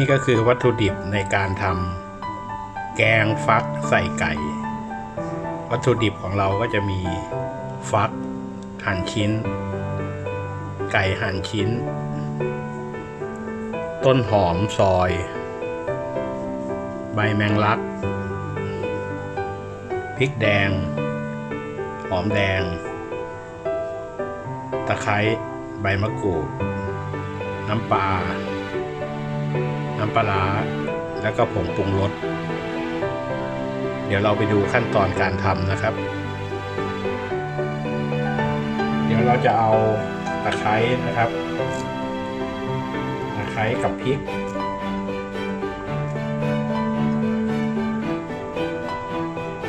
นี่ก็คือวัตถุดิบในการทำแกงฟักใส่ไก่ วัตถุดิบของเราก็จะมีฟัก หั่นชิ้น ไก่หั่นชิ้น ต้นหอมซอย ใบแมงลัก พริกแดง หอมแดง ตะไคร้ใบมะกรูด น้ำปลา น้ำปลาแล้วก็ผงปรุงรส เดี๋ยวเราไปดูขั้นตอนการทำนะครับ เดี๋ยวเราจะเอาตะไคร้นะครับตะไคร้กับพริก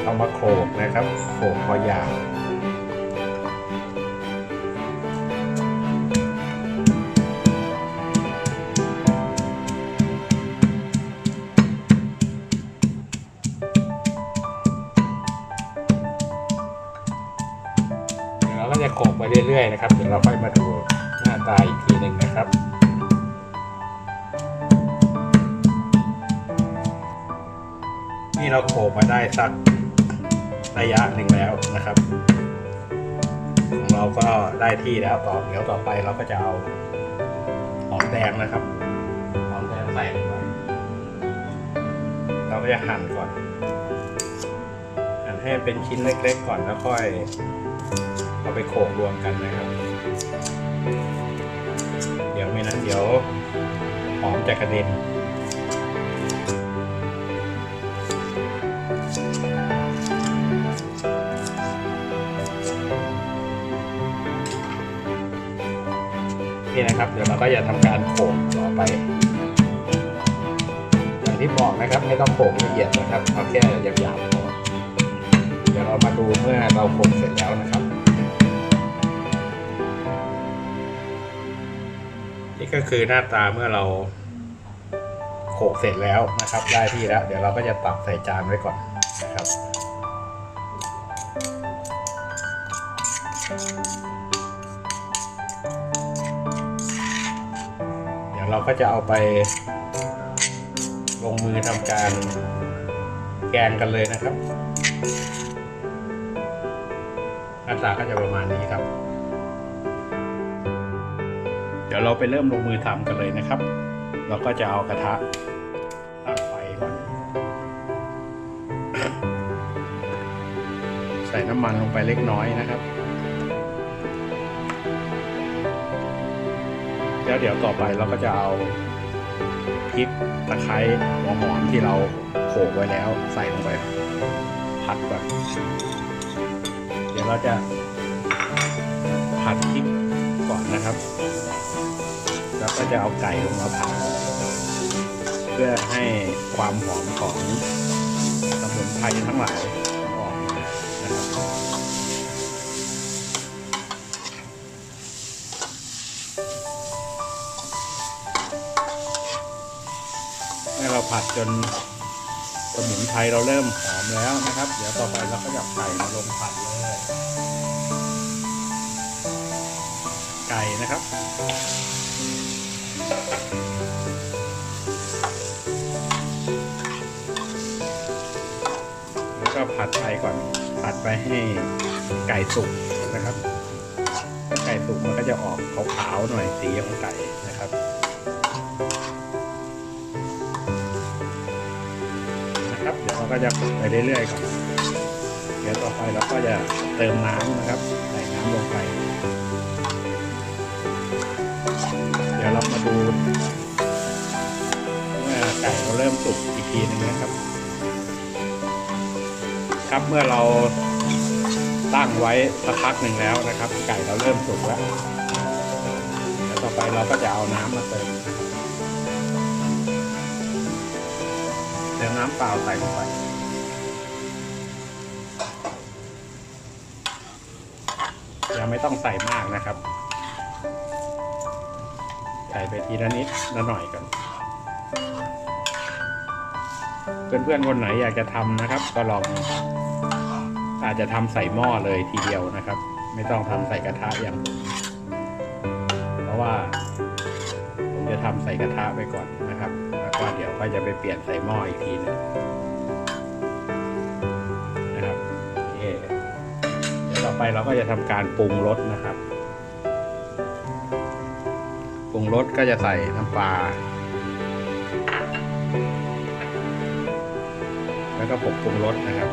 เอามาโขลกนะครับโขลกพอหยาบ เรื่อยๆนะครับ เดี๋ยวเราค่อยมาดูหน้าตาอีกทีหนึ่งนะครับ นี่เราโขลกมาได้สักระยะหนึ่งแล้วนะครับ ของเราก็ได้ที่แล้วต่อเดี๋ยวต่อไปเราก็จะเอาหอมแดงนะครับหอมแดงใส่ลงไปเราก็จะหั่นก่อน หั่นให้เป็นชิ้นเล็กๆก่อนแล้วค่อย เอาไปโขกรวมกันนะครับ เดี๋ยวไม่นั้นเดี๋ยวหอมจะกระเด็นนี่นะครับ เดี๋ยวเราก็จะทำการโขกต่อไปอย่างที่บอกนะครับไม่ต้องโขกละเอียดนะครับเอาแค่หยาบๆพอเดี๋ยวเรามาดูเมื่อเราโขกเสร็จแล้วนะครับ นี่ก็คือหน้าตาเมื่อเราโขกเสร็จแล้วนะครับ ได้ที่แล้ว เดี๋ยวเราก็จะตักใส่จานไว้ก่อนนะครับเดี๋ยวเราก็จะเอาไป ลงมือทำการแกงกันเลยนะครับหน้าตาก็จะประมาณนี้ครับ เดี๋ยวเราไปเริ่มลงมือทำกันเลยนะครับ เราก็จะเอากระทะตั้งไฟก่อน ใส่น้ำมันลงไปเล็กน้อยนะครับแล้วเดี๋ยวต่อไปเราก็จะเอาพริกตะไคร้หัวหอมที่เราโขกไว้แล้วใส่ลงไปผัดก่อน เดี๋ยวเราจะผัดพริก นะครับ แล้วก็จะเอาไก่ลงมาผัดเพื่อให้ความหอมของสมุนไพรทั้งหลายออกมานะครับเมื่อเราผัดจนสมุนไพรเราเริ่มหอมแล้วนะครับ เดี๋ยวต่อไปเราก็จะไก่มาลงผัดเลย ไก่นะครับแล้วก็ผัดไปก่อนผัดไปให้ไก่สุกนะครับถ้าไก่สุกมันก็จะออกขาวๆหน่อยสีของไก่นะครับนะครับ เดี๋ยวเราก็จะไปเรื่อยๆก่อนเดี๋ยวต่อไปเราก็จะเติมน้ำนะครับ ใส่น้ำลงไป เดี๋ยวเรามาดูเมื่อไก่เราเริ่มสุกอีกทีหนึงนะครับ ครับเมื่อเราตั้งไว้สักพักหนึ่งแล้วนะครับ ไก่เราเริ่มสุกแล้วแล้วต่อไปเราก็จะเอาน้ำมาเติมนะครับเติมน้ำเปล่าใส่ลงไปยังไม่ต้องใส่มากนะครับ ใส่ไปทีละนิดละหน่อยก่อนเพื่อนๆคนไหนอยากจะทำนะครับ ก็ลองอาจจะทำใส่หม้อเลยทีเดียวนะครับ ไม่ต้องทำใส่กระทะอย่างเพราะว่า ผมจะทำใส่กระทะไปก่อนนะครับแล้วก็เดี๋ยวก็จะไปเปลี่ยนใส่หม้ออีกทีหนึงนะครับโอเคเดี๋ยวต่อไปเราก็จะทำการปรุงรสนะครับ รสก็จะใส่น้ำปลา แล้วก็ผงปรุงรสนะครับ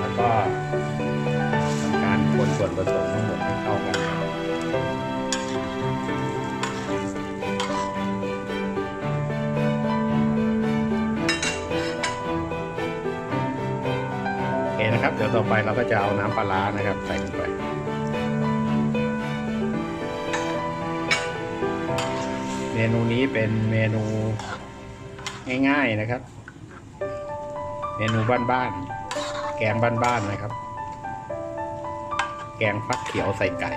แล้วก็ทำการคนส่วนผสมทั้งหมดให้เข้ากันโอเคนะครับ เดี๋ยวต่อไปเราก็จะเอาน้ำปลาร้านะครับ ใส่ลงไป นูนี้เป็นเมนูง่ายๆนะครับ เมนูบ้านๆ แกงบ้านๆนะครับ แกงฟักเขียวใส่ไก่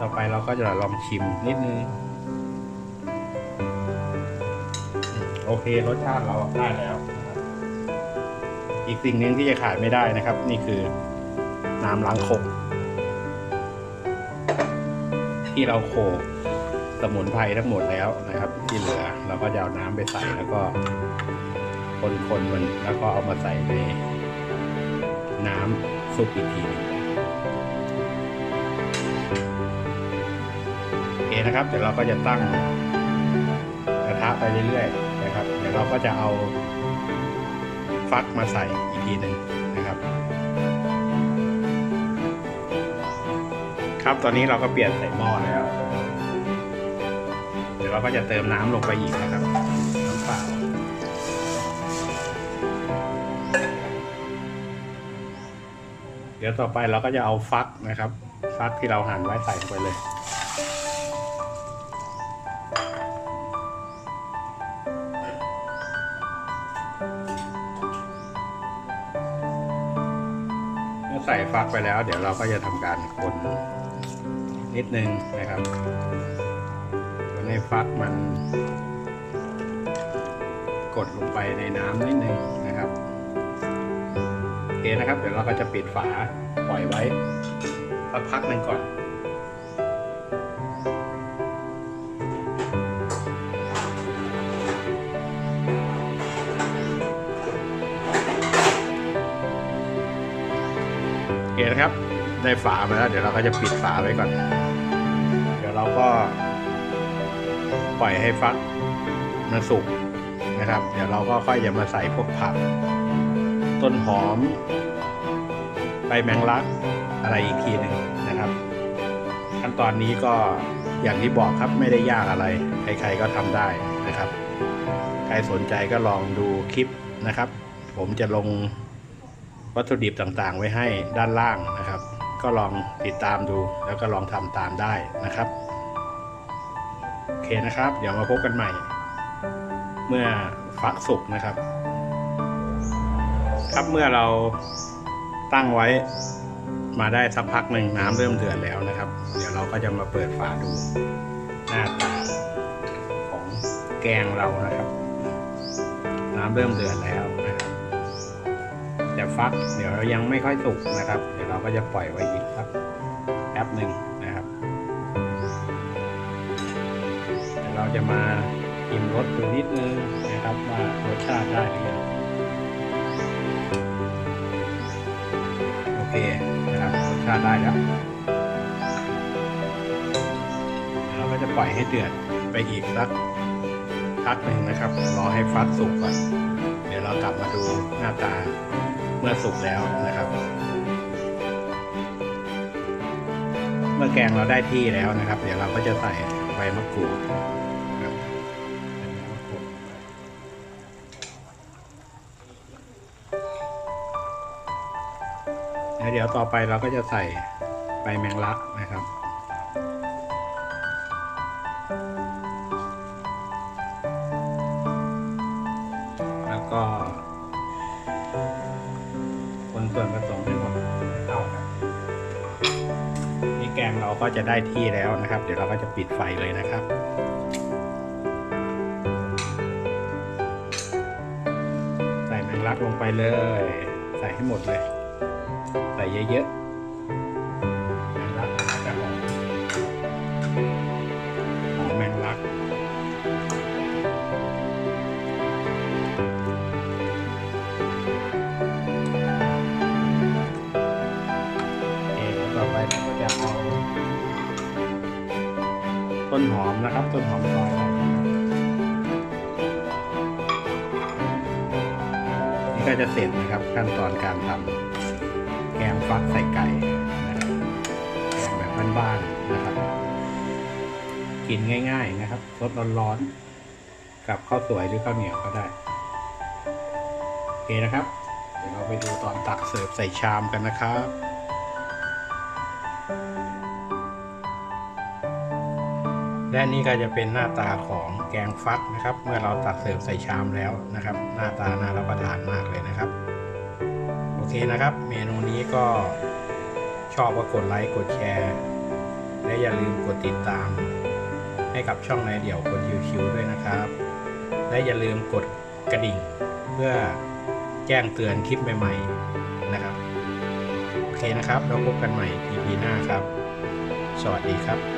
ต่อไปเราก็จะลองชิมนิดนึง โอเครสชาติเราได้แล้ว อีกสิ่งหนึ่งที่จะขาดไม่ได้นะครับ นี่คือ น้ำล้างคกที่เราโขลกสมุนไพรทั้งหมดแล้วนะครับ ที่เหลือเราก็จะเอาน้ำไปใส่แล้วก็คนๆมันแล้วก็เอามาใส่ในน้ำซุปอีกทีหนึงโอเคนะครับ เดี๋ยวเราก็จะตั้งกระทะไปเรื่อยๆนะครับ เดี๋ยวเราก็จะเอาฟักมาใส่อีกทีหนึ่ง ครับตอนนี้เราก็เปลี่ยนใส่หม้อแล้ว เดี๋ยวเราก็จะเติมน้ำลงไปอีกนะครับน้ำเปล่าเดี๋ยวต่อไปเราก็จะเอาฟักนะครับ ฟักที่เราหั่นไว้ใส่ลงไปเลย เมื่อใส่ฟักไปแล้ว เดี๋ยวเราก็จะทำการคน นิดนึงนะครับคนให้ฟักมัน กดลงไปในน้ำนิดนึงนะครับโอเคนะครับ เดี๋ยวเราก็จะปิดฝาปล่อยไว้สักพักหนึ่งก่อนโอเคนะครับ ได้ฝามาแล้ว เดี๋ยวเราก็จะปิดฝาไว้ก่อน เดี๋ยวเราก็ ปล่อยให้ฟักมันสุกนะครับ เดี๋ยวเราก็ค่อยจะมาใส่พวกผัก ต้นหอมใบแมงลักอะไรอีกทีหนึ่งนะครับขั้นตอนนี้ก็อย่างที่บอกครับไม่ได้ยากอะไร ใครๆก็ทำได้นะครับ ใครสนใจก็ลองดูคลิปนะครับ ผมจะลงวัตถุดิบต่างๆ ไว้ให้ด้านล่างน ก็ลองติดตามดู แล้วก็ลองทำตามได้นะครับ โอเคนะครับ เดี๋ยวมาพบกันใหม่ เมื่อฟักสุกนะครับ ครับเมื่อเราตั้งไว้มาได้สักพักหนึ่งน้ำเริ่มเดือดแล้วนะครับ เดี๋ยวเราก็จะมาเปิดฝาดูหน้าตาของแกงเรานะครับ น้ำเริ่มเดือดแล้ว นะครับแต่ฟัก เดี๋ยวยังไม่ค่อยสุกนะครับ เดี๋ยวเราก็จะปล่อยไว้อีกสักแป๊บหนึ่งนะครับเดี๋ยวเราจะมาชิมรสดูนิดนึงนะครับว่ารสชาติได้หรือยังโอเคนะครับรสชาติได้แล้วเดี๋ยวเราก็จะปล่อยให้เดือดไปอีกสักพักหนึ่งนะครับรอให้ฟักสุกก่อนเดี๋ยวเรากลับมาดูหน้าตา เมื่อสุกแล้วนะครับ เมื่อแกงเราได้ที่แล้วนะครับ เดี๋ยวเราก็จะใส่ใบมะกรูดเดี๋ยวต่อไปเราก็จะใส่ใบแมงลักนะครับ ก็จะได้ที่แล้วนะครับ เดี๋ยวเราก็จะปิดไฟเลยนะครับใส่แมงลักลงไปเลย ใส่ให้หมดเลย ใส่เยอะๆ ก็จะเอาต้นหอมนะครับ ต้นหอมซอยนี่ก็จะเสร็จนะครับขั้นตอนการทำแกงฟักใส่ไก่นะครับแกงแบบบ้านๆนะครับ กินง่าย ๆ นะครับรสร้อนๆกับข้าวสวยหรือข้าวเหนียวก็ได้โอเคนะครับ เดี๋ยวเราไปดูตอนตักเสิร์ฟใส่ชามกันนะครับ และนี่ก็จะเป็นหน้าตาของแกงฟักนะครับ เมื่อเราตักเสิร์ฟใส่ชามแล้วนะครับ หน้าตาน่ารับประทานมากเลยนะครับ โอเคนะครับ เมนูนี้ก็ชอบก็กดไลค์กดแชร์ และอย่าลืมกดติดตาม ให้กับช่องนายเดี่ยวคนชิวๆด้วยนะครับ และอย่าลืมกดกระดิ่ง เพื่อแจ้งเตือนคลิปใหม่ ๆนะครับ โอเคนะครับแล้วพบกันใหม่ EP หน้าครับ สวัสดีครับ